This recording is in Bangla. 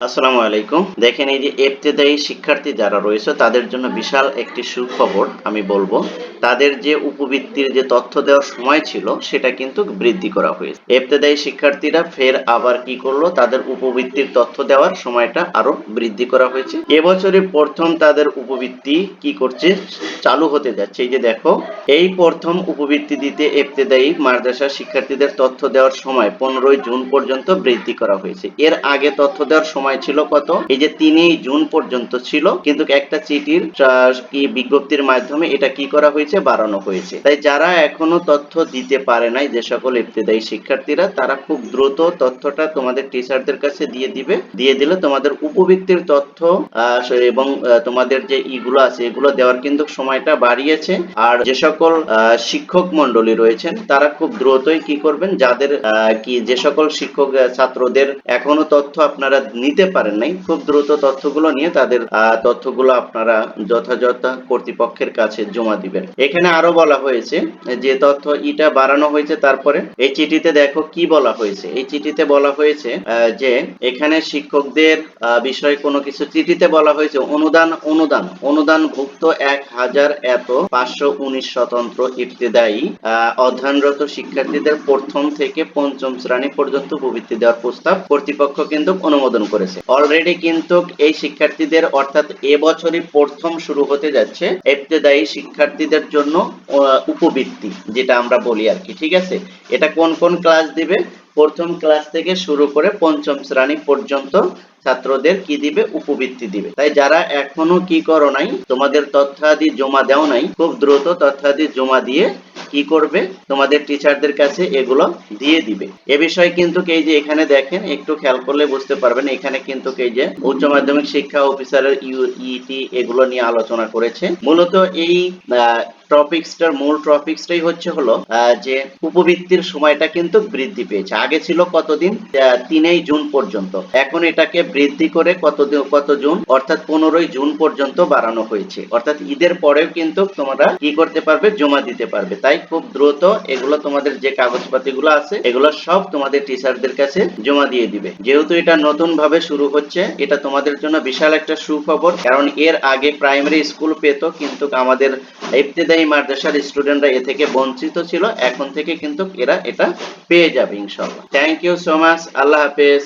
আসসালামু আলাইকুম। দেখেন এই যে এবতেদায়ী শিক্ষার্থী যারা রয়েছে, তাদের জন্য বিশাল একটি সুখবর আমি বলব। তাদের যে উপবৃত্তির যে তথ্য দেওয়ার সময় ছিল, সেটা কিন্তু বৃদ্ধি করা হয়েছে। এবতেদায়ী শিক্ষার্থীরা ফের আবার কি করল? তাদের উপবৃত্তির তথ্য দেওয়ার সময়টা আরও বৃদ্ধি করা হয়েছে। এবছরে প্রথম তাদের উপবৃত্তি কি করছে? চালু হতে যাচ্ছে। এই যে দেখো, এই প্রথম উপবৃত্তি দিতে এবতেদায়ী মাদ্রাসা শিক্ষার্থীদের তথ্য দেওয়ার সময় পনেরোই জুন পর্যন্ত বৃদ্ধি করা হয়েছে। এর আগে তথ্য দেওয়ার সময় ছিল কত? এই যে তিনই জুন পর্যন্ত ছিল, কিন্তু একটা চিঠির কি বিজ্ঞপ্তির মাধ্যমে এটা কি করা হয়েছে? বাড়ানো হয়েছে। তাই যারা এখনও তথ্য দিতে পারে নাই, যে সকল ইবতেদায়ী শিক্ষার্থীরা, তারা খুব দ্রুত তথ্যটা তোমাদের টিচারদের কাছে দিয়ে দিবে। দিয়ে দিলে তোমাদের উপবৃত্তির তথ্য এবং তোমাদের যে ইগুলো আছে, এগুলো দেওয়ার কিন্তু সময়টা বাড়িয়েছে। আর যে সকল শিক্ষক মন্ডলী রয়েছেন, তারা খুব দ্রুতই কি করবেন? যাদের কি যে সকল শিক্ষক ছাত্রদের এখনও তথ্য আপনারা নিতে পারেন নাই। খুব দ্রুত তথ্যগুলো নিয়ে তাদের তথ্যগুলো আপনারা যথাযথ কর্তৃপক্ষের কাছে জমা দিবেন। এখানে আরও বলা হয়েছে যে তথ্য ইটা বাড়ানো হয়েছে তারপরে এই চিঠিতে দেখো কি বলা হয়েছে। এই চিঠিতে বলা হয়েছে যে এখানে শিক্ষকদের বিষয়ে কোনো কিছু চিঠিতে বলা হয়েছে অনুদান অনুদান অনুদান ভুক্ত এক হাজার এত পাঁচশো উনিশ স্বতন্ত্র ইবতেদায়ী আহ, অধ্যয়নরত শিক্ষার্থীদের প্রথম থেকে পঞ্চম শ্রেণি পর্যন্ত প্রবৃত্তি দেওয়ার প্রস্তাব কর্তৃপক্ষ কিন্তু অনুমোদন করেছে। অলরেডি কিন্তু এই শিক্ষার্থীদের অর্থাৎ এবছরই প্রথম শুরু হতে যাচ্ছে ইবতেদায়ী শিক্ষার্থীদের জন্য উপবৃত্তি, যেটা আমরা বলি আর কি, ঠিক আছে? এটা কোন কোন ক্লাস দিবে? প্রথম ক্লাস থেকে শুরু করে পঞ্চম শ্রেণি পর্যন্ত ছাত্রদের কি দিবে? উপবৃত্তি দিবে। তাই যারা এখনও কি করো নাই, তোমাদের তথ্যাদি জমা দেও নাই, খুব দ্রুত তথ্যাদি জমা দিয়ে কি করবে? তোমাদের টিচারদের কাছে এগুলো দিয়ে দিবে। এ বিষয়ে কিন্তু এই যে এখানে দেখেন, একটু খেয়াল করলে বুঝতে পারবেন, এখানে কিন্তু এই যে উচ্চ মাধ্যমিক শিক্ষা অফিসারের ইউইটি এগুলো নিয়ে আলোচনা করেছে। মূলত এই টপিক্সটার মূল টপিক্সটাই হচ্ছে হলো যে উপবৃত্তির সময়টা কিন্তু বৃদ্ধি পেয়েছে। আগে ছিল কতদিন? তিনই জুন পর্যন্ত। এখন এটাকে বৃদ্ধি করে কত দিন- কত জুন? অর্থাৎ পনেরোই জুন পর্যন্ত বাড়ানো হয়েছে। অর্থাৎ ঈদের পরেও কিন্তু তোমরা কি করতে পারবে? জমা দিতে পারবে। তাই খুব দ্রুত এগুলো তোমাদের যে কাগজপাতি গুলো আছে, এগুলো সব তোমাদের টিচারদের কাছে জমা দিয়ে দিবে। যেহেতু এটা নতুন ভাবে শুরু হচ্ছে, এটা তোমাদের জন্য বিশাল একটা সুখবর। কারণ এর আগে প্রাইমারি স্কুল পেত, কিন্তু আমাদের মাদ্রাসার স্টুডেন্টরা এ থেকে বঞ্চিত ছিল, এখন থেকে কিন্তু এরা এটা পেয়ে যাবে ইনশাল্লাহ থ্যাংক ইউ সো মাচ আল্লাহ হাফেজ।